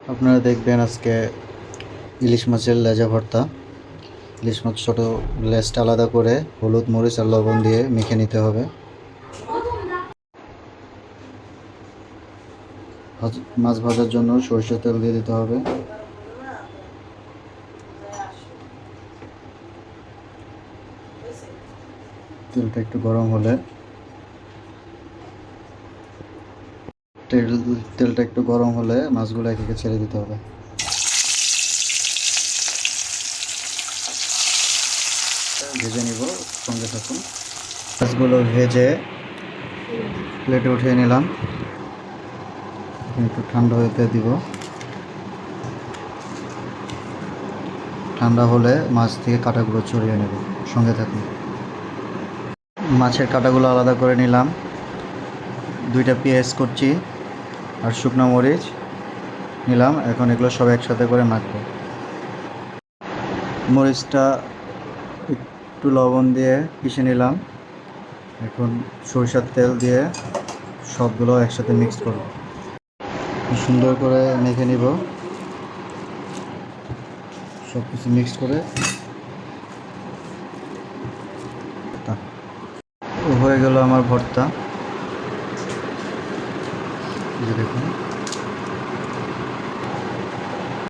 আপনারা দেখবেন আজকে ইলিশ মাছের লেজা ভর্তা। ইলিশ মাছ ছোটো লেজটা আলাদা করে হলুদ, মরিচ আর লবণ দিয়ে মেখে নিতে হবে। মাছ ভাজার জন্য সরষের তেল দিয়ে দিতে হবে। তেলটা একটু গরম হলে তেল, তেলটা একটু গরম হলে মাছগুলো একে ছেড়ে দিতে হবে। ভেজে নিব সঙ্গে থাকুন। মাছগুলো ভেজে প্লেটে উঠিয়ে নিলাম। একটু ঠান্ডা হতে দিব। ঠান্ডা হলে মাছ থেকে কাঁটাগুলো ছড়িয়ে নেব। সঙ্গে থাকুন। মাছের কাঁটাগুলো আলাদা করে নিলাম। দুইটা পেঁয়াজ করছি আর শুকনো মরিচ নিলাম, এখন এগুলো সব একসাথে করে মাখবো। মরিচটা একটু লবণ দিয়ে পিষে নিলাম। এখন সরিষার তেল দিয়ে সবগুলো একসাথে মিক্স করব। সুন্দর করে মেখে নিব। সব কিছু মিক্স করে হয়ে গেল আমার ভর্তা। যে দেখুন